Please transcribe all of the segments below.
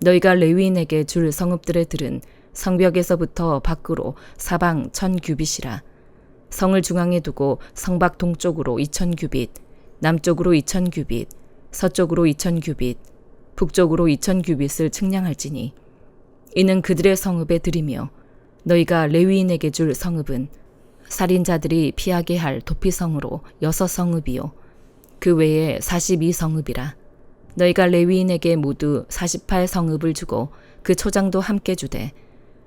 너희가 레위인에게 줄 성읍들의 들은 성벽에서부터 밖으로 사방 천 규빗이라. 성을 중앙에 두고 성밖 동쪽으로 이천 규빗, 남쪽으로 이천 규빗, 서쪽으로 이천 규빗, 북쪽으로 이천 규빗을 측량할지니. 이는 그들의 성읍에 들이며 너희가 레위인에게 줄 성읍은 살인자들이 피하게 할 도피성으로 여섯 성읍이요. 그 외에 사십이 성읍이라 너희가 레위인에게 모두 사십팔 성읍을 주고 그 초장도 함께 주되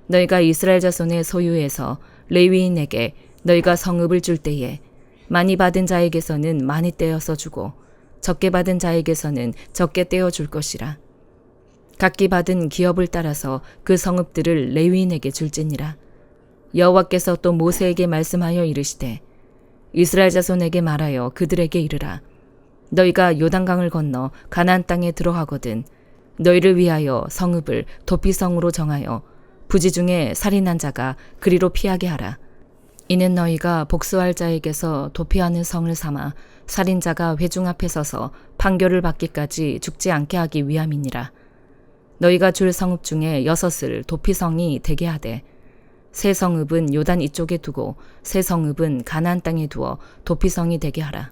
너희가 이스라엘 자손의 소유에서 레위인에게 너희가 성읍을 줄 때에 많이 받은 자에게서는 많이 떼어서 주고 적게 받은 자에게서는 적게 떼어 줄 것이라. 각기 받은 기업을 따라서 그 성읍들을 레위인에게 줄지니라. 여호와께서 또 모세에게 말씀하여 이르시되 이스라엘 자손에게 말하여 그들에게 이르라 너희가 요단강을 건너 가나안 땅에 들어가거든. 너희를 위하여 성읍을 도피성으로 정하여 부지 중에 살인한 자가 그리로 피하게 하라. 이는 너희가 복수할 자에게서 도피하는 성을 삼아 살인자가 회중 앞에 서서 판결을 받기까지 죽지 않게 하기 위함이니라. 너희가 줄 성읍 중에 여섯을 도피성이 되게 하되 세 성읍은 요단 이쪽에 두고 세 성읍은 가나안 땅에 두어 도피성이 되게 하라.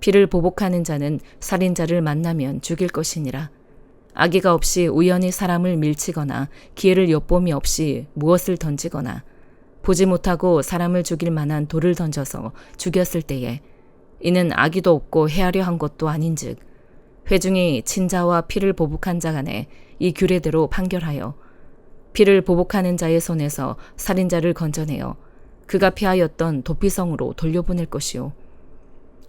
피를 보복하는 자는 살인자를 만나면 죽일 것이니라. 아기가 없이 우연히 사람을 밀치거나 기회를 엿봄이 없이 무엇을 던지거나 보지 못하고 사람을 죽일 만한 돌을 던져서 죽였을 때에 이는 아기도 없고 헤아려 한 것도 아닌즉 회중이 친자와 피를 보복한 자 간에 이 규례대로 판결하여 피를 보복하는 자의 손에서 살인자를 건져내어 그가 피하였던 도피성으로 돌려보낼 것이요.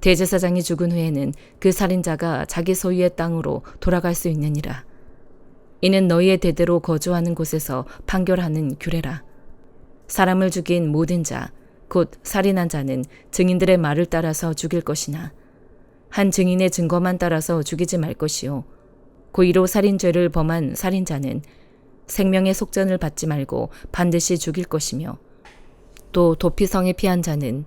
대제사장이 죽은 후에는 그 살인자가 자기 소유의 땅으로 돌아갈 수 있느니라. 이는 너희의 대대로 거주하는 곳에서 판결하는 규례라. 사람을 죽인 모든 자, 곧 살인한 자는 증인들의 말을 따라서 죽일 것이나 한 증인의 증거만 따라서 죽이지 말 것이요. 고의로 살인죄를 범한 살인자는 생명의 속전을 받지 말고 반드시 죽일 것이며 또 도피성에 피한 자는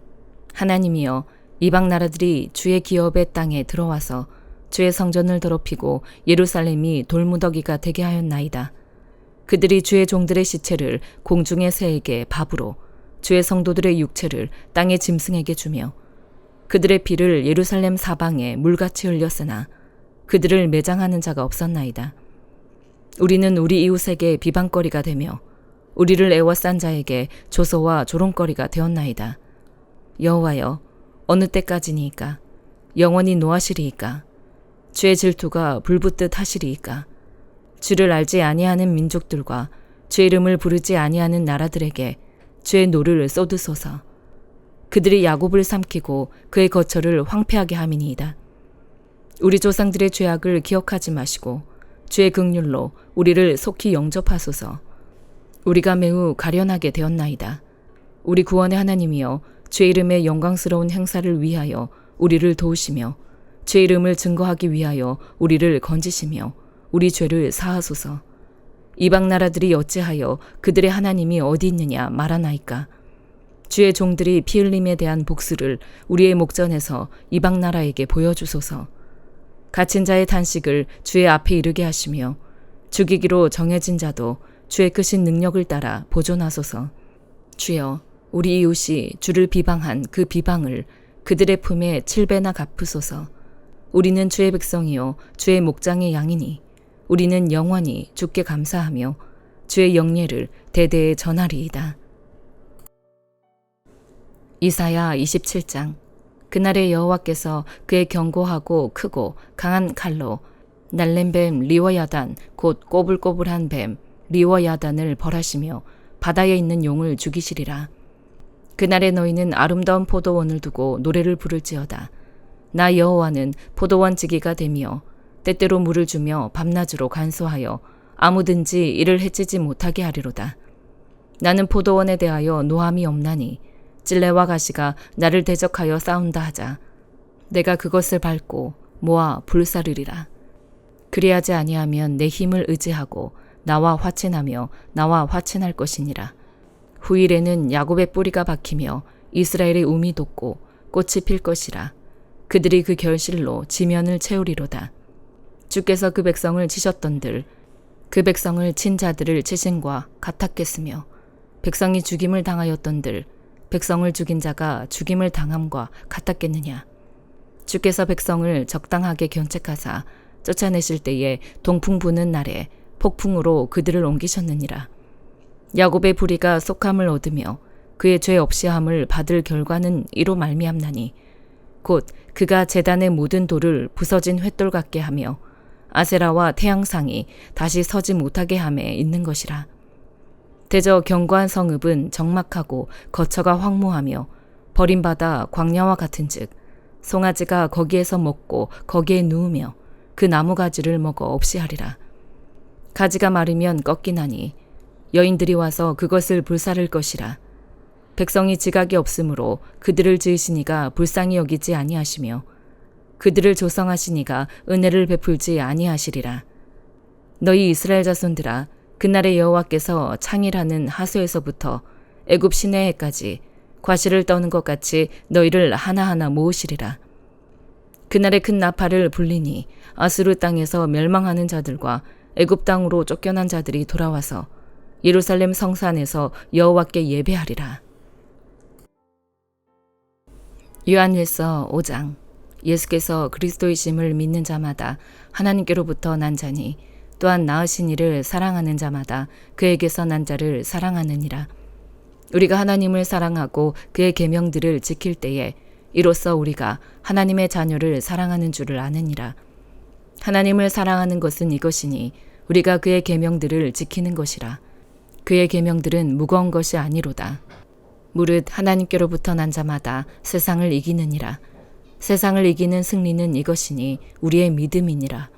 하나님이여 이방 나라들이 주의 기업의 땅에 들어와서 주의 성전을 더럽히고 예루살렘이 돌무더기가 되게 하였나이다. 그들이 주의 종들의 시체를 공중의 새에게 밥으로 주의 성도들의 육체를 땅의 짐승에게 주며 그들의 피를 예루살렘 사방에 물같이 흘렸으나 그들을 매장하는 자가 없었나이다. 우리는 우리 이웃에게 비방거리가 되며 우리를 애워싼 자에게 조소와 조롱거리가 되었나이다. 여호와여 어느 때까지니이까 영원히 노하시리이까 주의 질투가 불붙듯 하시리이까 주를 알지 아니하는 민족들과 주의 이름을 부르지 아니하는 나라들에게 주의 노를 쏟으소서 그들이 야곱을 삼키고 그의 거처를 황폐하게 함이니이다. 우리 조상들의 죄악을 기억하지 마시고 주의 극률로 우리를 속히 영접하소서. 우리가 매우 가련하게 되었나이다. 우리 구원의 하나님이여 주의 이름의 영광스러운 행사를 위하여 우리를 도우시며 주의 이름을 증거하기 위하여 우리를 건지시며 우리 죄를 사하소서. 이방 나라들이 어찌하여 그들의 하나님이 어디 있느냐 말하나이까. 주의 종들이 피 흘림에 대한 복수를 우리의 목전에서 이방 나라에게 보여주소서. 갇힌 자의 탄식을 주의 앞에 이르게 하시며 죽이기로 정해진 자도 주의 크신 능력을 따라 보존하소서. 주여, 우리 이웃이 주를 비방한 그 비방을 그들의 품에 칠배나 갚으소서. 우리는 주의 백성이요 주의 목장의 양이니 우리는 영원히 주께 감사하며 주의 영예를 대대에 전하리이다. 이사야 27장 그날에 여호와께서 그의 견고하고 크고 강한 칼로 날랜 뱀 리워야단 곧 꼬불꼬불한 뱀 리워야단을 벌하시며 바다에 있는 용을 죽이시리라. 그날에 너희는 아름다운 포도원을 두고 노래를 부를지어다. 나 여호와는 포도원 지기가 되며 때때로 물을 주며 밤낮으로 간소하여 아무든지 이를 해치지 못하게 하리로다. 나는 포도원에 대하여 노함이 없나니 찔레와 가시가 나를 대적하여 싸운다 하자. 내가 그것을 밟고 모아 불사르리라. 그리하지 아니하면 내 힘을 의지하고 나와 화친하며 나와 화친할 것이니라. 후일에는 야곱의 뿌리가 박히며 이스라엘의 움이 돋고 꽃이 필 것이라. 그들이 그 결실로 지면을 채우리로다. 주께서 그 백성을 치셨던들 그 백성을 친 자들을 치신과 같았겠으며 백성이 죽임을 당하였던들 백성을 죽인 자가 죽임을 당함과 같았겠느냐 주께서 백성을 적당하게 견책하사 쫓아내실 때에 동풍 부는 날에 폭풍으로 그들을 옮기셨느니라 야곱의 부리가 속함을 얻으며 그의 죄 없이함을 받을 결과는 이로 말미암나니 곧 그가 재단의 모든 돌을 부서진 횃돌 같게 하며 아세라와 태양상이 다시 서지 못하게 함에 있는 것이라. 대저 견고한 성읍은 적막하고 거처가 황무하며 버림받아 광야와 같은즉 송아지가 거기에서 먹고 거기에 누우며 그 나무 가지를 먹어 없이 하리라. 가지가 마르면 꺾이나니 여인들이 와서 그것을 불사를 것이라. 백성이 지각이 없으므로 그들을 지으시니가 불쌍히 여기지 아니하시며 그들을 조성하시니가 은혜를 베풀지 아니하시리라. 너희 이스라엘 자손들아 그날의 여호와께서 창이라는 하수에서부터 애굽 시내에까지 과실을 떠는 것 같이 너희를 하나하나 모으시리라. 그날의 큰 나팔을 불리니 아수르 땅에서 멸망하는 자들과 애굽 땅으로 쫓겨난 자들이 돌아와서 예루살렘 성산에서 여호와께 예배하리라. 요한일서 5장 예수께서 그리스도이심을 믿는 자마다 하나님께로부터 난 자니 또한 나으신 이를 사랑하는 자마다 그에게서 난 자를 사랑하느니라. 우리가 하나님을 사랑하고 그의 계명들을 지킬 때에 이로써 우리가 하나님의 자녀를 사랑하는 줄을 아느니라. 하나님을 사랑하는 것은 이것이니 우리가 그의 계명들을 지키는 것이라. 그의 계명들은 무거운 것이 아니로다. 무릇 하나님께로부터 난 자마다 세상을 이기느니라. 세상을 이기는 승리는 이것이니 우리의 믿음이니라.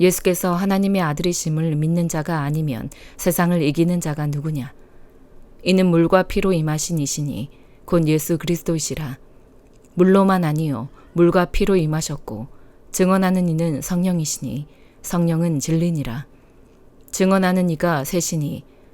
예수께서 하나님의 아들이심을 믿는 자가 아니면 세상을 이기는 자가 누구냐? 이는 물과 피로 임하신 이시니 곧 예수 그리스도이시라. 물로만 아니요 물과 피로 임하셨고 증언하는 이는 성령이시니 성령은 진리니라. 증언하는 이가 셋이니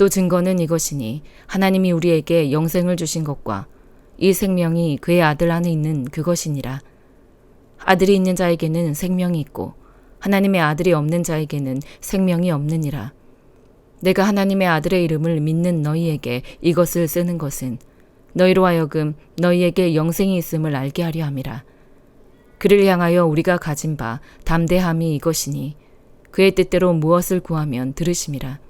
또 증거는 이것이니 하나님이 우리에게 영생을 주신 것과 이 생명이 그의 아들 안에 있는 그것이니라. 아들이 있는 자에게는 생명이 있고 하나님의 아들이 없는 자에게는 생명이 없느니라. 내가 하나님의 아들의 이름을 믿는 너희에게 이것을 쓰는 것은 너희로 하여금 너희에게 영생이 있음을 알게 하려 함이라. 그를 향하여 우리가 가진 바 담대함이 이것이니 그의 뜻대로 무엇을 구하면 들으심이라.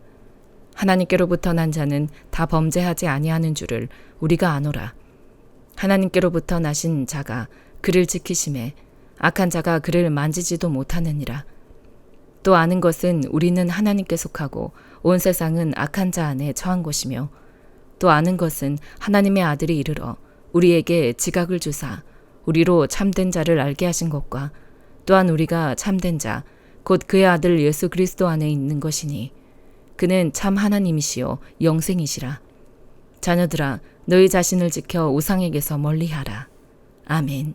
하나님께로부터 난 자는 다 범죄하지 아니하는 줄을 우리가 아노라. 하나님께로부터 나신 자가 그를 지키심에 악한 자가 그를 만지지도 못하느니라. 또 아는 것은 우리는 하나님께 속하고 온 세상은 악한 자 안에 처한 것이며 또 아는 것은 하나님의 아들이 이르러 우리에게 지각을 주사 우리로 참된 자를 알게 하신 것과 또한 우리가 참된 자 곧 그의 아들 예수 그리스도 안에 있는 것이니 그는 참 하나님이시요 영생이시라. 자녀들아 너희 자신을 지켜 우상에게서 멀리하라. 아멘